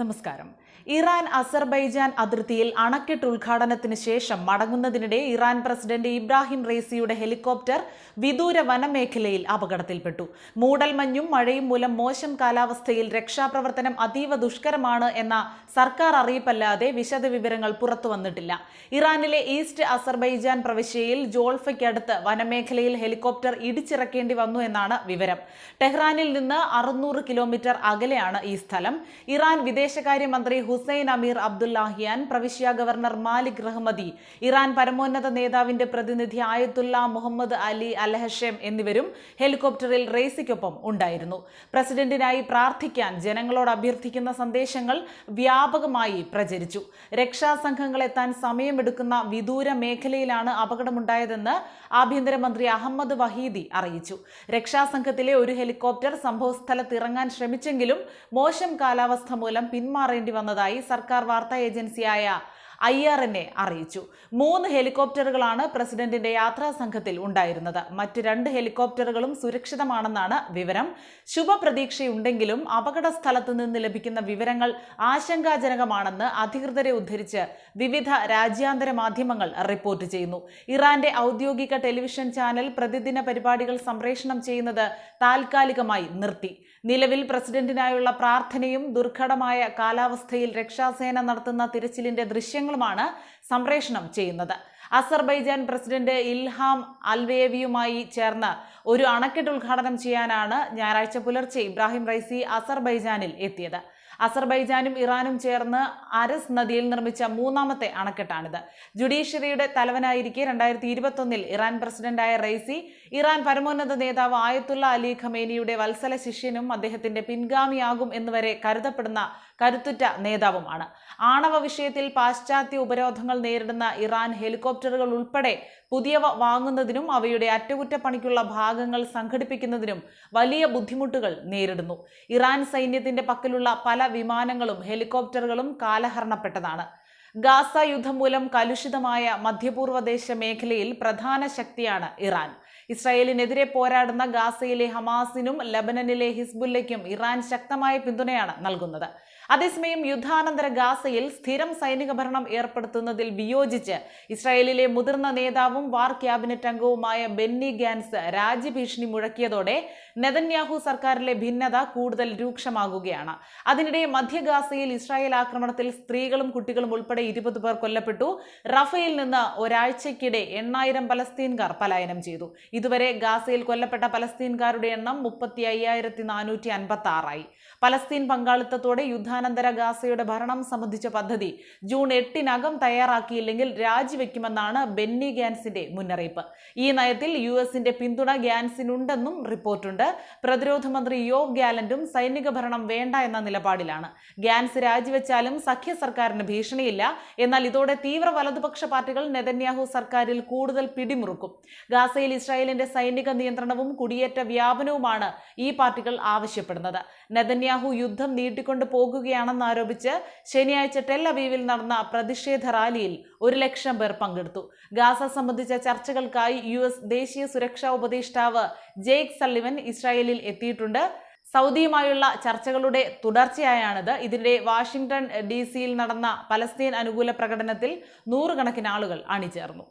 നമസ്കാരം. Iran Azerbaijan അതിർത്തിയിൽ അണക്കെട്ട് ഉദ്ഘാടനത്തിന് ശേഷം മടങ്ങുന്നതിനിടെ ഇറാൻ പ്രസിഡന്റ് ഇബ്രാഹിം റേസിയുടെ ഹെലികോപ്റ്റർ വിദൂര വനമേഖലയിൽ അപകടത്തിൽപ്പെട്ടു. മൂടൽമഞ്ഞും മഴയും മൂലം മോശം കാലാവസ്ഥയിൽ രക്ഷാപ്രവർത്തനം അതീവ ദുഷ്കരമാണ് എന്ന സർക്കാർ അറിയിപ്പല്ലാതെ വിശദവിവരങ്ങൾ പുറത്തു വന്നിട്ടില്ല. ഇറാനിലെ ഈസ്റ്റ് അസർബൈജാൻ പ്രവിശ്യയിൽ ജോൾഫയ്ക്കടുത്ത് വനമേഖലയിൽ ഹെലികോപ്റ്റർ ഇടിച്ചിറക്കേണ്ടി വന്നു എന്നാണ് വിവരം. ടെഹ്റാനിൽ നിന്ന് അറുന്നൂറ് കിലോമീറ്റർ അകലെയാണ് ഈ സ്ഥലം. ഇറാൻ വിദേശകാര്യമന്ത്രി ഹുസൈൻ അമീർ അബ്ദുല്ലാഹിയാൻ പ്രവിശ്യ ഗവർണർ മാലിക് റഹ്മദി ഇറാൻ പരമോന്നത നേതാവിന്റെ പ്രതിനിധി ആയത്തുല്ല മുഹമ്മദ് അലി അൽഹഷേം എന്നിവരും ഹെലികോപ്റ്ററിൽ റേസിക്കൊപ്പം ഉണ്ടായിരുന്നു. പ്രസിഡന്റിനായി പ്രാർത്ഥിക്കാൻ ജനങ്ങളോട് അഭ്യർത്ഥിക്കുന്ന സന്ദേശങ്ങൾ വ്യാപകമായി പ്രചരിച്ചു. രക്ഷാസംഘങ്ങൾ സമയമെടുക്കുന്ന വിദൂര മേഖലയിലാണ് അപകടമുണ്ടായതെന്ന് ആഭ്യന്തരമന്ത്രി അഹമ്മദ് വഹീദി അറിയിച്ചു. രക്ഷാസംഘത്തിലെ ഒരു ഹെലികോപ്റ്റർ സംഭവസ്ഥലത്ത് ഇറങ്ങാൻ ശ്രമിച്ചെങ്കിലും മോശം കാലാവസ്ഥ മൂലം പിന്മാറേണ്ടി വന്നതായി സർക്കാർ വാർത്താ ഏജൻസിയായ ഐ ആർ എൻ എ അറിയിച്ചു. മൂന്ന് ഹെലികോപ്റ്ററുകളാണ് പ്രസിഡന്റിന്റെ യാത്രാ സംഘത്തിൽ ഉണ്ടായിരുന്നത്. മറ്റ് രണ്ട് ഹെലികോപ്റ്ററുകളും സുരക്ഷിതമാണെന്നാണ് വിവരം. ശുഭപ്രതീക്ഷയുണ്ടെങ്കിലും അപകട സ്ഥലത്ത് നിന്ന് ലഭിക്കുന്ന വിവരങ്ങൾ ആശങ്കാജനകമാണെന്ന് അധികൃതരെ ഉദ്ധരിച്ച് വിവിധ രാജ്യാന്തര മാധ്യമങ്ങൾ റിപ്പോർട്ട് ചെയ്യുന്നു. ഇറാന്റെ ഔദ്യോഗിക ടെലിവിഷൻ ചാനൽ പ്രതിദിന പരിപാടികൾ സംപ്രേഷണം ചെയ്യുന്നത് താൽക്കാലികമായി നിർത്തി. നിലവിൽ പ്രസിഡന്റിനായുള്ള പ്രാർത്ഥനയും ദുർഘടമായ കാലാവസ്ഥയിൽ രക്ഷാസേന നടത്തുന്ന തിരച്ചിലിന്റെ ദൃശ്യങ്ങളുമാണ് സംപ്രേഷണം ചെയ്യുന്നത്. അസർബൈജാൻ പ്രസിഡന്റ് ഇൽഹാം അൽവേവിയുമായി ചേർന്ന് ഒരു അണക്കെട്ട് ഉദ്ഘാടനം ചെയ്യാനാണ് ഞായറാഴ്ച പുലർച്ചെ ഇബ്രാഹിം റൈസി അസർബൈജാനിൽ എത്തിയത്. അസർബൈജാനും ഇറാനും ചേർന്ന് അരസ് നദിയിൽ നിർമ്മിച്ച മൂന്നാമത്തെ അണക്കെട്ടാണിത്. ജുഡീഷ്യറിയുടെ തലവനായിരിക്കെ രണ്ടായിരത്തി ഇരുപത്തൊന്നിൽ ഇറാൻ പ്രസിഡന്റായ റൈസി ഇറാൻ പരമോന്നത നേതാവ് ആയത്തുള്ള അലി ഖമേനിയുടെ വത്സല ശിഷ്യനും അദ്ദേഹത്തിന്റെ പിൻഗാമിയാകും എന്നുവരെ കരുതപ്പെടുന്ന കരുത്തുറ്റ നേതാവുമാണ്. ആണവ വിഷയത്തിൽ പാശ്ചാത്യ ഉപരോധങ്ങൾ നേരിടുന്ന ഇറാൻ ഹെലികോപ്റ്ററുകൾ ഉൾപ്പെടെ പുതിയവ വാങ്ങുന്നതിനും അവയുടെ അറ്റകുറ്റപ്പണിക്കുള്ള ഭാഗങ്ങൾ സംഘടിപ്പിക്കുന്നതിനും വലിയ ബുദ്ധിമുട്ടുകൾ നേരിടുന്നു. ഇറാൻ സൈന്യത്തിന്റെ പക്കലുള്ള പല വിമാനങ്ങളും ഹെലികോപ്റ്ററുകളും കാലഹരണപ്പെട്ടതാണ്. ഗാസ യുദ്ധം മൂലം കലുഷിതമായ മധ്യപൂർവദേശ മേഖലയിൽ പ്രധാന ശക്തിയാണ് ഇറാൻ. ഇസ്രായേലിനെതിരെ പോരാടുന്ന ഗാസയിലെ ഹമാസിനും ലബനനിലെ ഹിസ്ബുല്ലയ്ക്കും ഇറാൻ ശക്തമായ പിന്തുണയാണ് നൽകുന്നത്. അതേസമയം യുദ്ധാനന്തര ഗാസയിൽ സ്ഥിരം സൈനിക ഭരണം ഏർപ്പെടുത്തുന്നതിൽ വിയോജിച്ച് ഇസ്രായേലിലെ മുതിർന്ന നേതാവും വാർ ക്യാബിനറ്റ് അംഗവുമായ ബെന്നി ഗാൻസ് രാജ്യഭീഷണി മുഴക്കിയതോടെ നെതന്യാഹു സർക്കാരിലെ ഭിന്നത കൂടുതൽ രൂക്ഷമാകുകയാണ്. അതിനിടെ മധ്യ ഗാസയിൽ ഇസ്രായേൽ ആക്രമണത്തിൽ സ്ത്രീകളും കുട്ടികളും ഉൾപ്പെടെ ഇരുപത് പേർ കൊല്ലപ്പെട്ടു. റഫയിൽ നിന്ന് ഒരാഴ്ചയ്ക്കിടെ എണ്ണായിരം പലസ്തീൻകാർ പലായനം ചെയ്തു. ഇതുവരെ ഗാസയിൽ കൊല്ലപ്പെട്ട പലസ്തീൻകാരുടെ എണ്ണം മുപ്പത്തി അയ്യായിരത്തി നാനൂറ്റി അൻപത്തി ആറായി പലസ്തീൻ പങ്കാളിത്തത്തോടെ യുദ്ധാനന്തര ഗാസയുടെ ഭരണം സംബന്ധിച്ച പദ്ധതി ജൂൺ എട്ടിനകം തയ്യാറാക്കിയില്ലെങ്കിൽ രാജിവെക്കുമെന്നാണ് ബെന്നി ഗാൻസിന്റെ മുന്നറിയിപ്പ്. ഈ നയത്തിൽ യു എസിന്റെ പിന്തുണ ഗാൻസിനുണ്ടെന്നും റിപ്പോർട്ടുണ്ട്. പ്രതിരോധ മന്ത്രി യോ ഗാലന്റും സൈനിക ഭരണം വേണ്ട എന്ന നിലപാടിലാണ്. ഗാൻസ് രാജിവെച്ചാലും സഖ്യ സർക്കാരിന് ഭീഷണിയില്ല. എന്നാൽ ഇതോടെ തീവ്ര വലതുപക്ഷ പാർട്ടികൾ നെതന്യാഹു സർക്കാരിൽ കൂടുതൽ പിടിമുറുക്കും. ഗാസയിൽ ഇസ്രായേലിന്റെ സൈനിക നിയന്ത്രണവും കുടിയേറ്റ വ്യാപനവുമാണ് ഈ പാർട്ടികൾ ആവശ്യപ്പെടുന്നത്. നെതന്യാഹു യുദ്ധം നീട്ടിക്കൊണ്ടു പോകുകയാണെന്ന് ആരോപിച്ച് ശനിയാഴ്ച ടെൽ നടന്ന പ്രതിഷേധ റാലിയിൽ ഒരു ലക്ഷം പേർ പങ്കെടുത്തു. ഗാസ സംബന്ധിച്ച ചർച്ചകൾക്കായി യു എസ് ദേശീയ സുരക്ഷാ ഉപദേഷ്ടാവ് ജെയ്ക് സല്ലിവൻ ഇസ്രായേലിൽ എത്തിയിട്ടുണ്ട്. സൗദിയുമായുള്ള ചർച്ചകളുടെ തുടർച്ചയായാണിത്. ഇതിനിടെ വാഷിംഗ്ടൺ ഡി സിയിൽ നടന്ന പലസ്തീൻ അനുകൂല പ്രകടനത്തിൽ നൂറുകണക്കിന് ആളുകൾ അണിചേർന്നു.